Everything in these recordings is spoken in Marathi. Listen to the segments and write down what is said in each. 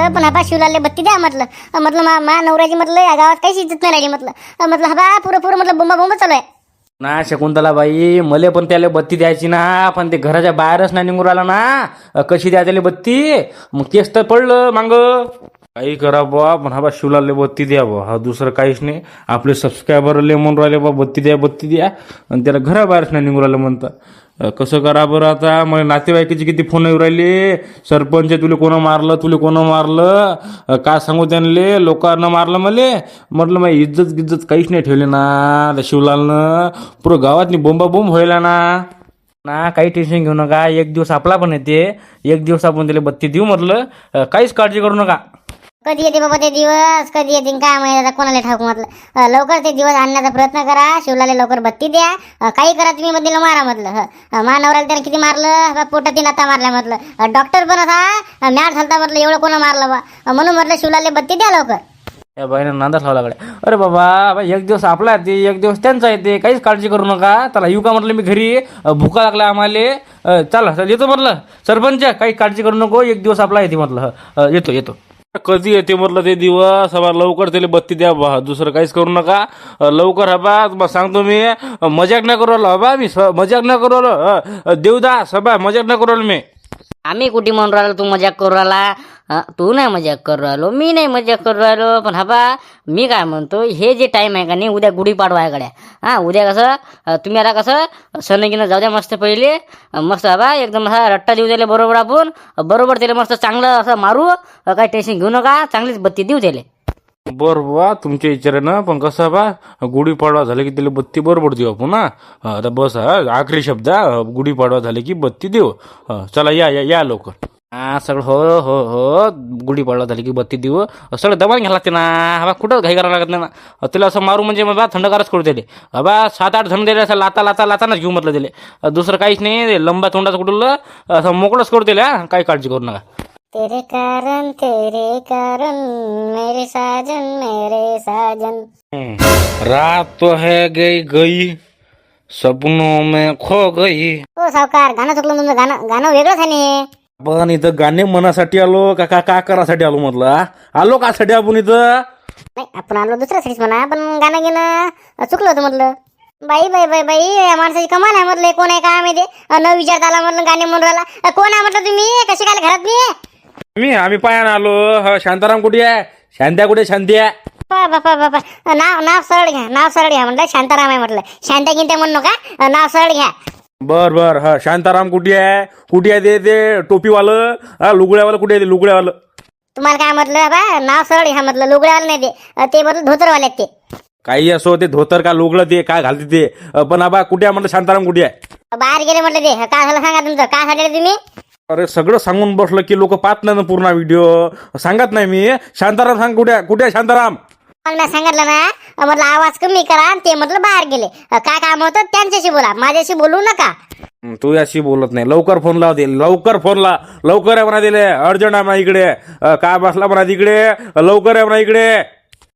म्हटलं पण हा शिवलाले बत्ती द्या म्हटलं. म्हटलं मा मा नवऱ्याची म्हटलं या गावात काहीच इज्जत नाही राहिली म्हटलं. म्हटलं हा बा पुरं पुरं म्हटलं बोंबा बोंब चालू आहे. ना शकुंतला बाई मले पण त्याला बत्ती द्यायची ना पण ते घराच्या बाहेरच नाही निघून राहिला ना. कशी द्या त्याला बत्ती? मग तेच तर पडलं मांग. काही करा बा पण हा बा शिवलाले बत्ती द्या बा. हा दुसरं काहीच नाही. आपले सबस्क्रायबर लय म्हणून राहिले बा बत्ती द्या बत्ती द्या. आणि त्याला घराबाहेरच नाही निघून राहिलं म्हणतं. अ, कसं करा बरं आता? मला नातेवाईकाचे किती फोन येऊ राहिले? सरपंच तुले कोण मारलं? तुले कोण मारलं? का काय सांगू त्यांना लोकांना मारलं मले? म्हटलं मग इज्जत गिज्जत काहीच नाही ठेवले ना त्या शिवलालनं. पुरं गावातनी बोंबा बोंब व्हायला ना. ना काही टेन्शन घेऊ नका. एक दिवस आपला पण येते. एक दिवस आपण त्याला बत्ती देऊ म्हटलं. काहीच काळजी करू नका. कधी येते बाबा ते दिवस? कधी येते काय माहिती आता कोणाला ठाऊक म्हटलं? लवकर ते दिवस आणण्याचा प्रयत्न करा. शिवलाले लवकर बत्ती द्या. अं, काही करा तुम्ही मधील मारा म्हटलं हं. अं, महानवऱ्याला त्याने किती मारलं? बा आता मारल्या म्हटलं. अं, डॉक्टर पण असा मॅट झालता म्हटलं एवढं कोणा मारलं बा? अं, म्हणून म्हटलं शिवलाले बत्ती द्या लवकर. या बाईनं नांदाच लावला अरे बाबा बा, एक दिवस आपला येते एक दिवस त्यांचा येते. काहीच काळजी करू नका. त्याला येऊ का म्हटलं मी घरी? अ, भुका लागला आम्हाला. चला चल येतो म्हटलं. सरपंच काही काळजी करू नको. एक दिवस आपला येते म्हटलं. हं. येतो येतो. कधी येते म्हटलं ते दिवस हवा लवकर त्याला बत्ती द्या बा. दुसरं काहीच करू नका. लवकर हबा बा. सांगतो मी. मजाक नाही करू राहिलो हबा मी. स- मजाक नाही करू आलो अ, अ, देवदास हबा मजाक नाही करू आलो मी. आम्ही कुठे म्हणून राहिलो तू मजाक करू राहिला? तू नाही मजाक करू राहिलो मी नाही मजाक करू राहिलो. पण हा बा मी काय म्हणतो हे जे टाईम आहे का नाही उद्या गुढीपाडवा आहे गड्या. हां उद्या कसं तुम्ही आता कसं सणगिनं जाऊ द्या मस्त पहिले. मस्त हा एकदम असा रट्टा देऊ त्याला बरोबर आपण. बरोबर त्याला मस्त चांगलं असं मारू. काही टेन्शन घेऊ नका चांगलीच बत्ती देऊ त्याला. बरं बा तुमच्या विचारानं पण कसं बा गुढीपाडवा झालं की त्याला बत्ती बरोबर देऊ आपण हा. आता बस हा आखरी शब्द हा, गुढीपाडवा झाले की बत्ती देऊ. चला या या या लवकर. हा सगळं हो हो हो गुढीपाडवा झाली की बत्ती देऊ. सगळं दबाण घ्यायला लागते ना. हवा कुठं घाई करावं लागत नाही ना. त्याला असं मारू म्हणजे मग बा थंडगारच करू दिले बा सात आठ थंड दिले असं लाता लाता लातानाच घेऊ म्हटलं दिले दुसरं काहीच नाही लंबा तोंडाचं कुठलं असं मोकळंच करू दिले काही काळजी करू नका. तेरे कारण तेरे कारण मेरे साजन मेरे साजन। रात तो है गई गई सपनों में खो गई। हो सावकार गाणं चुकलं तुमचं गाणं गाणं वेगळंच आहे ना हे. पण इथं गाणे मनासाठी आलो का का का करासाठी आलो म्हटलं हा? आलो कासाठी आपण इथं? नाही आपण आलो दुसऱ्यासाठीच म्हणा पण गाणं घेणं चुकलं होतं म्हटलं बाई बाई बाई बाई या माणसाची कमाल आहे म्हटलं कोण आहे काय माहिती अं, न विचारता आला म्हटलं गाणे म्हणून राहिला. अं, कोण आहे म्हटलं तुम्ही? कशी काय घरात मी मी आम्ही पायानं आलो. ह शांताराम कुठे आहे? शांत्या कुठे? शांती आहे पा पा पा पा पा. नाव नाव सरळ घ्या नाव सरळ घ्या म्हटलं शांताराम आहे म्हटलं. शांत्या गिंत्या म्हणू नका अं, नाव सरळ घ्या. बर बर हा शांताराम कुठे आहे? कुठे आहे ते ते टोपीवालं? हा लुगड्यावालं कुठे आहे ते लुगड्यावालं? तुम्हाला काय म्हटलं बा नाव सरळ घ्या म्हटलं लुगड्यावाला नाही ते. अं, ते म्हटलं धोतरवाले आहेत ते. काही असो ते धोतर का लुगडं ते काय घालते ते. अ, पण आबा कुठे आहे म्हटलं शांताराम कुठे आहे? बाहेर गेले म्हटलं ते. काय झालं सांगा तुमचं? काय झालेलं तुम्ही? अरे सगळं सांगून बसलं की लोक पाहत नाही ना पूर्ण व्हिडिओ सांगत नाही मी. शांताराम सांग कुठे कुठे शांताराम? मला सांगितलं ना म्हटलं आवाज कमी करा ते म्हटलं बाहेर गेले. काय काम होतं त्यांच्याशी बोला माझ्याशी बोलू नका. तू याशी बोलत नाही. लवकर फोन लाव दे लवकर फोन ला. लवकर आहे म्हणा दिले अर्जंट आहे म्हणा इकडे. अ, काय बसला म्हणा तिकडे. लवकर आहे म्हणा इकडे.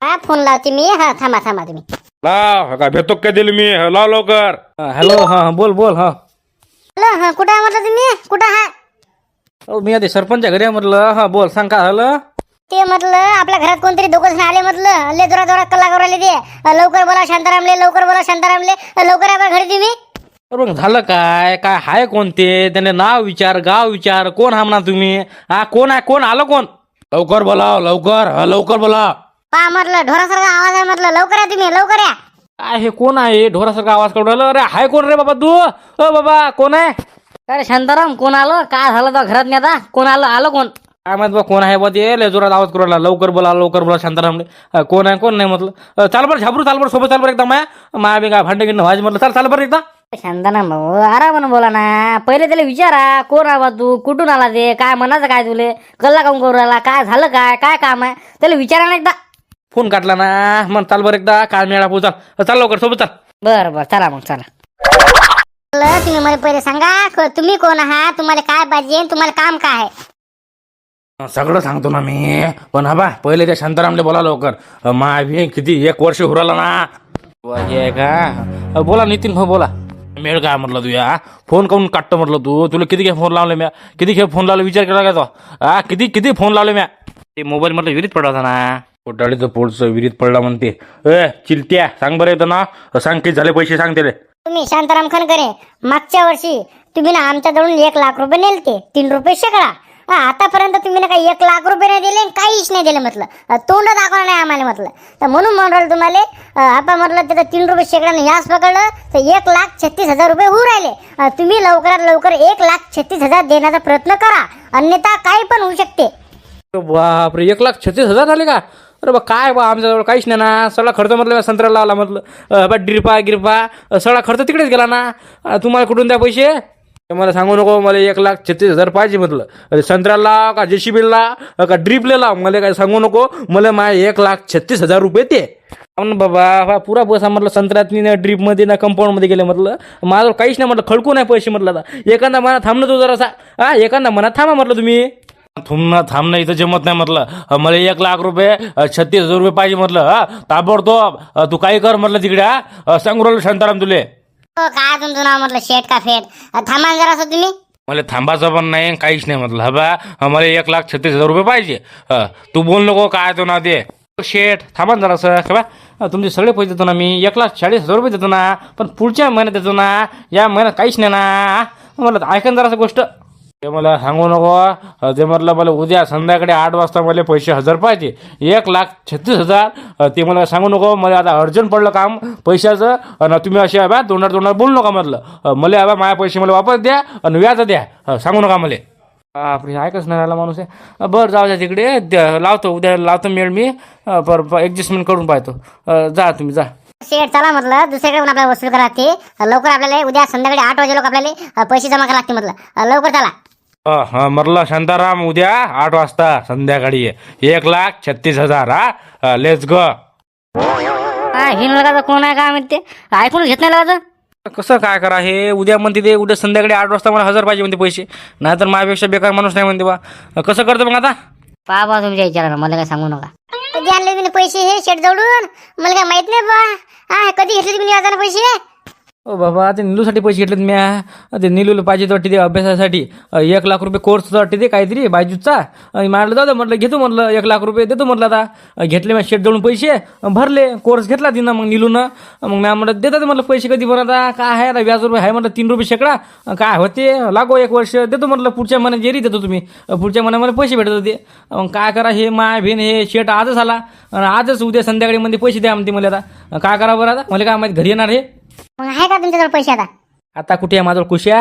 हा फोन लावते मी. हा थांबा थांबा तुम्ही. लाव. काय भेटतो काय दिले मी? लाव लवकर. हॅलो हा बोल बोल हा. हॅलो हा कुठं आहे म्हटलं तुम्ही? कुठं हा? मी आधी सरपंच घरी आहे म्हटलं. हा बोल सांग काय झालं? ते म्हटलं आपल्या घरात कोणतरी दोघं जण आले म्हटलं. लय जोरात जोरात कल्ला करू राहिले ते. अं, लवकर बोला शांतारामले लवकर बोला शांतारामले. अं, लवकर बा घरी तुम्ही. अरे मग झालं काय? काय हाय कोणते? त्याने नाव विचार गाव विचार. कोण हा म्हणा तुम्ही? हा कोण आहे? कोण आलं कोण? लवकर बोलाव लवकर. हा लवकर बोला. पा म्हटलं ढोरासारखा आवाज आहे म्हटलं. लवकर या तुम्ही लवकर या. काय हे कोण आहे? ढोरासारखा आवाज काढून राहिलं. अरे हाय कोण रे बाबा तू? अ बाबा कोण आहे? अरे शांताराम कोण आलं? काय झालं तर घरात नाही आता कोण आलं? आलं कोण? काय माहीत बा कोण आहे बा ते? लय जोरात आवाज करू राहिला लवकर बोला लवकर बोला शांतारामले अ, कोण आहे कोण नाही म्हटलं. अ, चाल बरं झाबरू चाल बरं सोबत चाल बरं एकदा माया. माया बी काय भांडे गिंड व्हायचं म्हटलं. चाल चाल बरं एकदा. शांताराम भाऊ आरामानं बोला ना. पहिले त्याला विचारा कोण आवा तू? कुठून आला ते? काय म्हणायचं काय तुले? कल्ला काऊन करू राहिला? काय झालं काय? काय काम आहे? त्याला विचारा ना एकदा. फोन काढला ना. मग चाल बरं एकदा. काय मिळाला पो चाल लवकर सोबत चाल. बरं बरं चला मग चला. तुम्ही मला पहिले सांगा तुम्ही कोण आहात तुम्हाला काय पाहिजे तुम्हाला काम काय आहे? सगळं सांगतो ना मी. पण हा बा पहिले त्या शांतारामले बोला लवकर. अ, किती एक वर्ष हुराला ना. आहे का? बोला नितीन भाऊ बोला. मेळ काय म्हटलं तू या? फोन करून काटतो म्हटलं तू? तुला किती खेळ फोन लावले म्या? किती खेळ फोन लावले? विचार केला का तो? हा किती किती फोन लावले म्या? ते मोबाईल म्हटलं विहिरीत पडला होता ना. कोटाळीचं पोटचं विहिरीत पडला म्हणते. ए चिलत्या सांग बरं येतं ना. सांग किती झाले पैसे सांग त्याला. तुम्ही शांताराम खनकरे मागच्या वर्षी तुम्ही ना आमच्याजवळून एक लाख रुपये नेलते तीन रुपये शेकडा. आतापर्यंत तुम्ही ना काही एक लाख रुपये नाही दिले आणि काहीच नाही दिले म्हटलं. तोंड दाखवलं नाही आम्हाला म्हटलं. तर म्हणून म्हणलं तुम्हाला आपा आपण म्हटलं त्याचं तीन रुपये शेकड्याने ह्याच पकडलं तर एक लाख छत्तीस हजार रुपये होऊ राहिले. तुम्ही लवकरात लवकर एक लाख छत्तीस हजार देण्याचा प्रयत्न करा. अन्यथा काही पण होऊ शकते. बापरे एक लाख छत्तीस हजार झाले का? अरे बा काय बा आमच्याजवळ काहीच नाही ना. सगळा खर्च म्हटलं संत्र्याला लावला म्हटलं बा ड्रिपा गिरपा सगळा खर्च तिकडेच गेला ना. तुम्हाला कुठून द्या पैसे? मला सांगू नको मला एक लाख छत्तीस हजार पाहिजे म्हटलं. अरे संत्र्याला लाव का जेसीबीला का ड्रिपले लाव? मला काय सांगू नको. मला माझे एक लाख छत्तीस हजार रुपये ते बाबा हा पुरा पैसा म्हटलं संत्र्यातनी ना ड्रीपमध्ये ना कंपाऊंडमध्ये गेले म्हटलं. माझं काहीच नाही म्हटलं खडकू नाही पैसे म्हटलं आता. एखादा मनात थांबलं तो जरासा. हा एखादा मनात थांबा म्हटलं तुम्ही. थांबणं थांबणं इथं जमत नाही म्हटलं. मला एक लाख रुपये छत्तीस हजार रुपये पाहिजे म्हटलं हा. ताबडतोब तू काही कर म्हटलं तिकडे हा. सांगू राहिलो शांताराम तुले. हो काय तुमचं नाव म्हटलं? शेट का फेट? थांबा ना जरासं तुम्ही. मला थांबायचं पण नाही काहीच नाही म्हटलं हा बा. मला एक लाख छत्तीस हजार रुपये पाहिजे. तू बोल नको काय तो ना ते. शेठ थांबा ना जरासं का बा. तुमचे सगळे पैसे देतो ना मी एक लाख चाळीस हजार रुपये देतो ना पण पुढच्या महिन्यात देतो ना या महिन्यात काहीच नाही ना मला ऐका ना जरासं गोष्ट. ते मला सांगू नको ते म्हटलं मला उद्या संध्याकाळी आठ वाजता मला पैसे हजार पाहिजे. एक लाख छत्तीस हजार ते मला सांगू नको. मला आता अर्जंट पडलं काम पैशाचं. आणि तुम्ही असे बा तोंडात तोंडार बोलू नका म्हटलं. मला आबा माझ्या पैसे मला वापस द्या आणि व्याज द्या. सांगू नका मला. आपली ऐकच नाही राहिला माणूस आहे बरं जाऊ द्या तिकडे. द्या- लावतो उद्या लावतो मेळ मी. बरं पर ॲडजस्टमेंट करून पाहतो. जा तुम्ही जा. शेठ चला म्हटलं. दुसरीकडे पण आपल्याला वसूल करा लागते. लवकर आपल्याला उद्या संध्याकाळी आठ वाजे लोक आपल्याला पैसे जमा करा लागते म्हटलं. लवकर चला. हा म्हटलं शांताराम उद्या आठ वाजता संध्याकाळी. एक लाख छत्तीस हजार हा? लेट्स ग हा कोण आहे काय म्हणते? ऐकून घेत नाही लगाचं कसं काय करा हे? उद्या म्हणते ते उद्या संध्याकाळी आठ वाजता मला हजार पाहिजे म्हणते पैसे. नाहीतर माझ्यापेक्षा बेकार माणूस नाही म्हणते बा. कसं करतो मग आता? पहा बा तुमच्या विचारानं मला काय सांगू नका. कधी आणले तुम्ही पैसे हे शेट जवळून मला काय माहीत नाही बा. हा कधी घेतले तुम्ही पैसे? ओ बाबा ते निलूसाठी पैसे घेतलेत म्या. ते निलूला पाहिजे वाटते ते अभ्यासासाठी. एक लाख रुपये कोर्स वाटते ते काहीतरी बायजूचा. मारलं जाऊ दे म्हटलं घेतो म्हटलं एक लाख रुपये देतो म्हटलं आता. घेतले मग शेट जवळून पैसे. भरले कोर्स घेतला तिनं मग निलूनं. मग मॅम म्हटलं देतात म्हटलं पैसे कधी पण आता काय आहे आता व्याज रुपये आहे म्हटलं तीन रुपये शेकडा. काय होते? लागो एक वर्ष देतो म्हटलं पुढच्या महिन्यात जेरी देतो तुम्ही. पुढच्या महिन्यामध्ये पैसे भेटत होते. मग काय करा हे माय भेन हे शेट आजच आला. आणि आजच उद्या संध्याकाळी मध्ये पैसे द्या म्हणते मला आता. काय करा बरं आता? मला काय माहिती घरी येणार हे? मग आहे का तुमच्याजवळ पैसे आता? आता कुठे आहे माझं कुशा?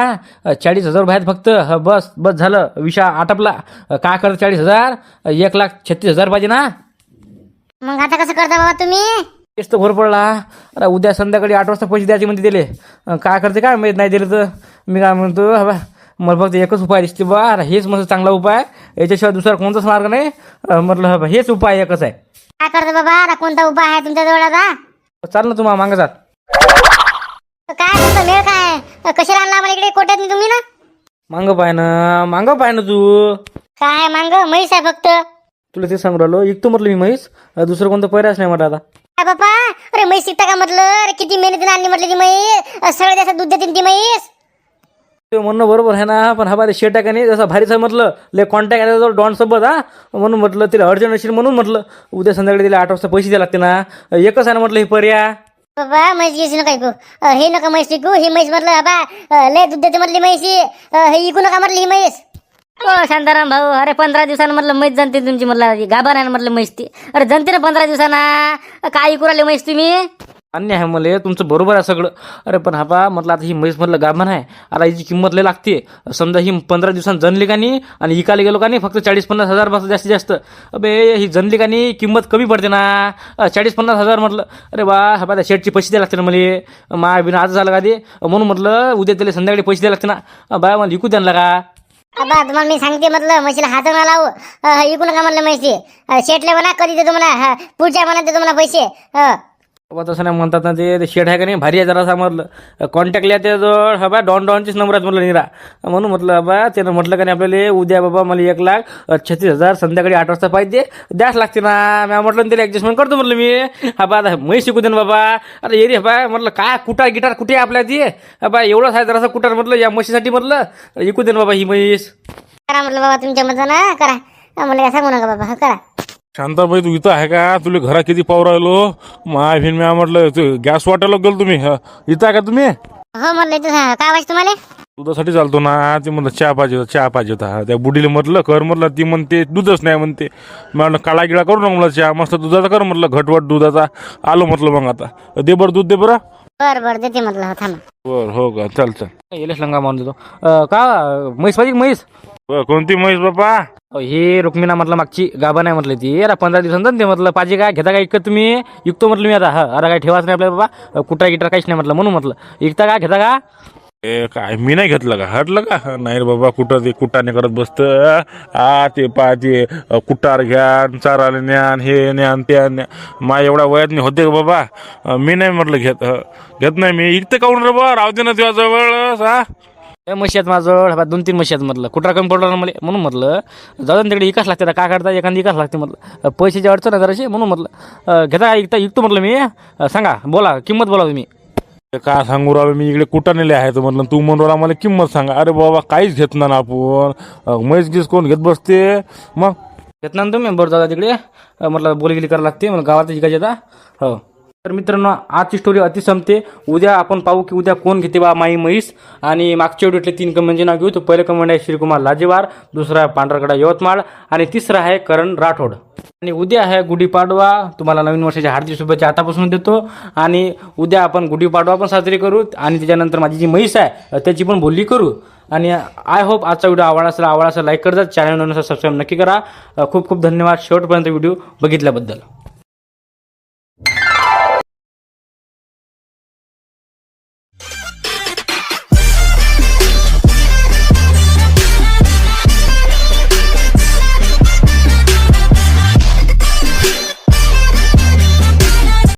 चाळीस हजार रुपये आहेत फक्त. ह, बस बस झालं. विषा आटपला. काय करत चाळीस हजार? एक लाख छत्तीस हजार पाहिजे ना? मग आता कसं करता बाबा तुम्ही? तेच तर भर पडला. अरे उद्या संध्याकाळी आठ वाजता पैसे द्यायचे म्हणते दिले काय करते काय माहीत नाही दिले तर. मी काय म्हणतो हा बा मला फक्त एकच उपाय दिसते बा. अरे हेच मस्त चांगला उपाय. याच्याशिवाय दुसरा कोणताच मार्ग नाही. अ, म्हटलं हेच उपाय एकच आहे. काय करता बाबा? आता कोणता उपाय आहे तुमच्याजवळ आता? चाल ना तुम्हाला मागं जात कशाला आणला आम्हाला इकडे कोट्यात तुम्ही ना? मांग पाय ना मांग पाय ना तू. काय मांग? म्हैस आहे फक्त. तुला ते सांगू राहिलो इकतो म्हटलं मी म्हैस दुसरं कोणतं पर्यायच नाही म्हटलं आता? काय बापा अरे म्हैस शिकता का म्हटलं? अरे किती मेहनतीने आणली म्हटलं ती म्हैस? सगळं जास्त दूध देते ती म्हैस. ते म्हणणं बरोबर आहे ना पण हा बारे शेट आहे का नाही? जसं भारीचं म्हटलं. ले कॉन्टॅक्ट आहे डॉन सोबत हा. म्हणून म्हटलं तिला अर्जंट असेल म्हणून म्हटलं. उद्या संध्याकाळी तिला आठ वाजता पैसे द्यावे लागते ना. एकच आहे ना म्हटलं हे पर्याय. बाबा म्हैस घेऊ नका ऐकू हे नका म्हैस विकू ही म्हैस म्हटलं बाबा लय दूध देते म्हटली म्हैसी हे इकू नका म्हटली ही म्हैस. हो शांताराम भाऊ अरे पंधरा दिवसानं म्हटलं मैस जनते तुमची म्हटलं गाभा नाही म्हटलं म्हैस ती. अरे जनते ना पंधरा दिवसाना काय करू राहिले म्हैस तुम्ही? अन्य आहे मला तुमचं बरोबर आहे सगळं. अरे पण हा पा म्हटलं आता ही म्हैस म्हटलं गाभण आहे. आता हिची किंमत लय लागते समजा ही पंधरा दिवसांत जनली का नाही आणि इकायला गेलो का नाही फक्त चाळीस पन्नास हजारपासून जास्तीत जास्त. अबे ही जनली का नाही किंमत कमी पडते ना. चाळीस पन्नास हजार म्हटलं. अरे बा हा पा त्या शेटचे पैसे द्यायला लागते ना मला मा बिना आज झालं का ते? म्हणून म्हटलं उद्या त्याला संध्याकाळी पैसे द्यायला लागते ना. बा मला विकू द्यायला का? बाबा तुम्हाला मी सांगते म्हटलं म्हशीला हात ना लावू. अ, इकू नका म्हटलं म्हशी शेटले म्हणा कधी देतो म्हणा. हा, पुढच्या महिन्यात देतो म्हणा पैसे. हा बाबा तसं नाही म्हणतात ना ते शेड आहे का नाही? भारी आहे जरा म्हटलं. कॉन्टॅक्टला त्याजवळ हा बा डॉन डॉनचीच नंबर आहेत म्हटलं निरा. म्हणून म्हटलं बा त्यानं म्हटलं का नाही आपल्याला उद्या बाबा मला एक लाख छत्तीस हजार संध्याकाळी आठ वाजता पाहिजे द्यास लागते ना. मी म्हटलं ना त्याला ॲडजस्टमेंट करतो म्हटलं मी. हा बा आता मै शिकू दे ना बाबा. अरे येरी बा. म्हटलं काय कुटार गिटार कुठे आहे आपल्या ती? हा बा एवढंच आहे जरासा कुटार म्हटलं या म्हशीसाठी म्हटलं. इकू दे ना बाबा ही म्हैस. करा म्हटलं बाबा तुमच्या मजा ना करा मला सांगू नका बाबा करा. शांताबाई तू इथं आहे का? तुला घरा किती पाव राहिलो? माय भिन म्या म्हटलं तू गॅस वाटायला गेलो तुम्ही. हं. इथं आहे का तुम्ही? हो म्हटलं इथं हा, काय वाटतं तुम्हाला? दुधासाठी चालतो ना. ते म्हणलं चहा पाहिजे होता चहा पाहिजे होता. त्या बुडीला म्हटलं कर म्हटलं. ती म्हणते दूधच नाही म्हणते. मी म्हटलं काळा गिळा करू ना म्हणलं चहा. मस्त दुधाचा कर म्हटलं. घटवट दुधाचा. आलो म्हटलं मग आता. दे बरं दूध दे बरं. बरं बरं देते म्हटलं. हो थांबा. बरं हो का. चल चल. येलेच लंगा मारून देतो. अं, का? म्हैस पाहिजे का म्हैस कोणती म्हैस बापा? हे रुक्मिणा म्हटलं मागची गाभा नाही म्हटलं ती. आता पंधरा दिवसांत ते म्हटलं पाहिजे काय घेता काय इकत तुम्ही? विकतो म्हटलं मी आता. हा आता काय ठेवाच नाही आपल्या बाबा. कुठा गिटार काहीच नाही म्हटलं म्हणून म्हटलं. विकता का घेता का? ए काय मी नाही घेतलं का? हटलं का? नाही रे बाबा कुठं ते कुटाने करत बसतं? आ ते पा ते कुटार घ्या चाराले न्यान हे न्यान ते न्या मा एवढ्या वयात नाही होते का बाबा? अ, मी नाही म्हटलं घेत अ, घेत नाही मी. इकते काऊन रे बा? राहू दे ना तुझ्या जवळ हा त्या म्हशी आहेत माझं दोन तीन म्हशी आहेत म्हटलं कुठं कमी पडलं मला म्हणून म्हटलं जाऊ दे ना तिकडे इकाच लागते काय करता एखादी इकाच लागते म्हटलं. पैशाची अडचण आहे जराशी म्हणून म्हटलं. घेता का इकता इकतो म्हटलं मी सांगा बोला किंमत बोला तुम्ही. काय सांगू राहिलो मी इकडे कुटानेले आहे तर म्हटलं तू म्हणून राहिला मला किंमत सांगा. अरे बाबा काहीच घेत ना आपण. म्हैस गीस कोण घेत बसते? मग? घेत ना तुम्ही बरं जाऊ तिकडे. म्हटलं बोलगिली करायला लागते मला गावात इकायची आता हो. तर मित्रांनो आजची स्टोरी अति संपते. उद्या आपण पाहू की उद्या कोण घेते बा माई म्हैस. आणि मागच्या व्हिडिओतले तीन कमेंटचे म्हणजे नाव घेऊ. तर पहिलं कमेंट आहे श्रीकुमार लाजेवार दुसरा आहे पांढरकडा यवतमाळ आणि तिसरा आहे करण राठोड. आणि उद्या आहे गुढीपाडवा तुम्हाला नवीन वर्षाच्या हार्दिक शुभेच्छा आतापासून देतो. आणि उद्या आपण गुढीपाडवा पण साजरी करू. आणि त्याच्यानंतर माझी जी म्हैस आहे त्याची पण बोलली करू. आणि आय होप आजचा व्हिडिओ आवडला असेल आवडला असेल लाईक करजा. चॅनल सबस्क्राईब नक्की करा. खूप खूप धन्यवाद. शेवटपर्यंत व्हिडिओ बघितल्याबद्दल.